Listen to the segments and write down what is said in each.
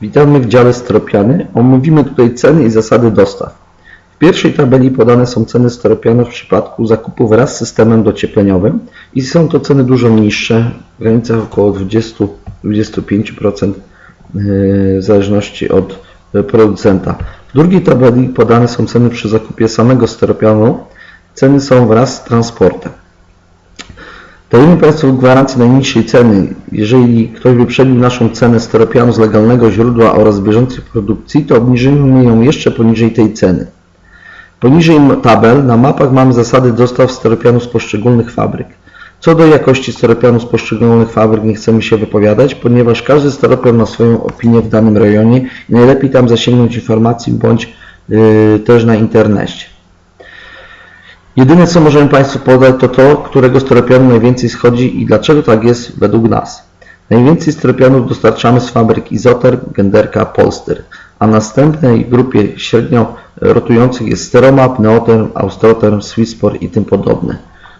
Witamy w dziale styropiany. Omówimy tutaj ceny i zasady dostaw. W pierwszej tabeli podane są ceny styropianu w przypadku zakupu wraz z systemem dociepleniowym i są to ceny dużo niższe, w granicach około 20-25% w zależności od e, producenta. W drugiej tabeli podane są ceny przy zakupie samego styropianu. Ceny są wraz z transportem. Dajemy Państwu gwarancję najniższej ceny. Jeżeli ktoś wyprzedził naszą cenę styropianu z legalnego źródła oraz bieżącej produkcji, to obniżymy ją jeszcze poniżej tej ceny. Poniżej tabel na mapach mamy zasady dostaw styropianu z poszczególnych fabryk. Co do jakości styropianu z poszczególnych fabryk nie chcemy się wypowiadać, ponieważ każdy styropian ma swoją opinię w danym rejonie i najlepiej tam zasięgnąć informacji bądź yy, też na internecie. Jedyne co możemy Państwu podać to to, którego styropianu najwięcej schodzi i dlaczego tak jest według nas. Najwięcej styropianów dostarczamy z fabryk Izoter, Genderka, Polster, a następnej grupie średnio rotujących jest Steromap, Neoterm, Austroterm, Swisspor i tym podobne.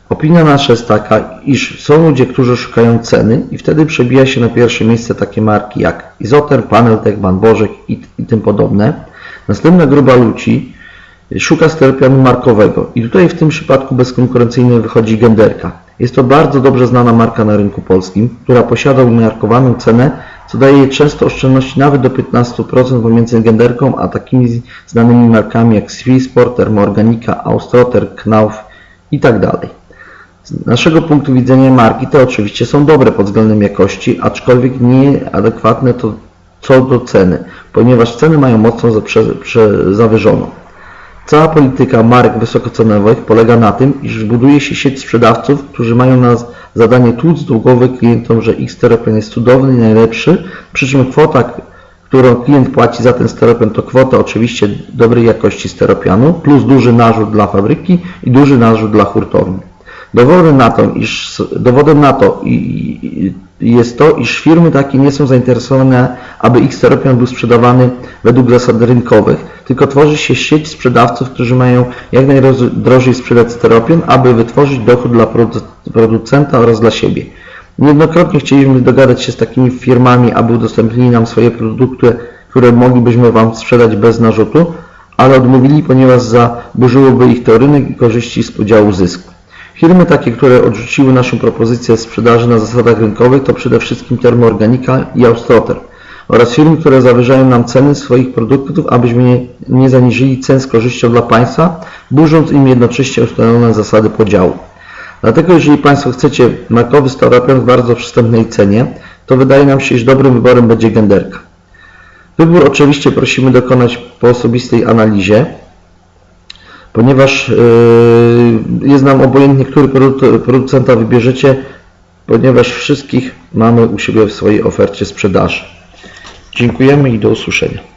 Opinia nasza jest taka, iż są ludzie, którzy szukają ceny i wtedy przebija się na pierwsze miejsce takie marki jak Izoterm, Paneltech, Van Bożek i, i tym podobne. Następna grupa ludzi szuka styropianu markowego i tutaj w tym przypadku bezkonkurencyjnie wychodzi Genderka. Jest to bardzo dobrze znana marka na rynku polskim, która posiada umiarkowaną cenę, co daje jej często oszczędności nawet do 15% pomiędzy Genderką a takimi znanymi markami jak Swissport, Thermoorganika, Austroter, Knauf itd. Z naszego punktu widzenia marki te oczywiście są dobre pod względem jakości, aczkolwiek nieadekwatne to co do ceny, ponieważ ceny mają mocno zawyżoną. Cała polityka marek wysokocenowych polega na tym, iż buduje się sieć sprzedawców, którzy mają na zadanie tłuc do głowy klientom, że ich steropian jest cudowny i najlepszy, przy czym kwota, którą klient płaci za ten steropian to kwota oczywiście dobrej jakości steropianu, plus duży narzut dla fabryki i duży narzut dla hurtowni. Dowodem na to, iż, dowodem na to i, i, jest to, iż firmy takie nie są zainteresowane, aby ich steropian był sprzedawany według zasad rynkowych, tylko tworzy się sieć sprzedawców, którzy mają jak najdrożej sprzedać steropian, aby wytworzyć dochód dla produ- producenta oraz dla siebie. Niejednokrotnie chcieliśmy dogadać się z takimi firmami, aby udostępnili nam swoje produkty, które moglibyśmy Wam sprzedać bez narzutu, ale odmówili, ponieważ zaburzyłoby ich to rynek i korzyści z podziału zysku. Firmy takie, które odrzuciły naszą propozycję sprzedaży na zasadach rynkowych to przede wszystkim Thermoorganika i Austroter oraz firmy, które zawyżają nam ceny swoich produktów, abyśmy nie, nie zaniżyli cen z korzyścią dla państwa, burząc im jednocześnie ustalone zasady podziału. Dlatego jeżeli Państwo chcecie markowy steropian w bardzo przystępnej cenie, to wydaje nam się, iż dobrym wyborem będzie Genderka. Wybór oczywiście prosimy dokonać po osobistej analizie, ponieważ yy, jest nam obojętnie, który produ- producenta wybierzecie, ponieważ wszystkich mamy u siebie w swojej ofercie sprzedaży. Dziękujemy i do usłyszenia.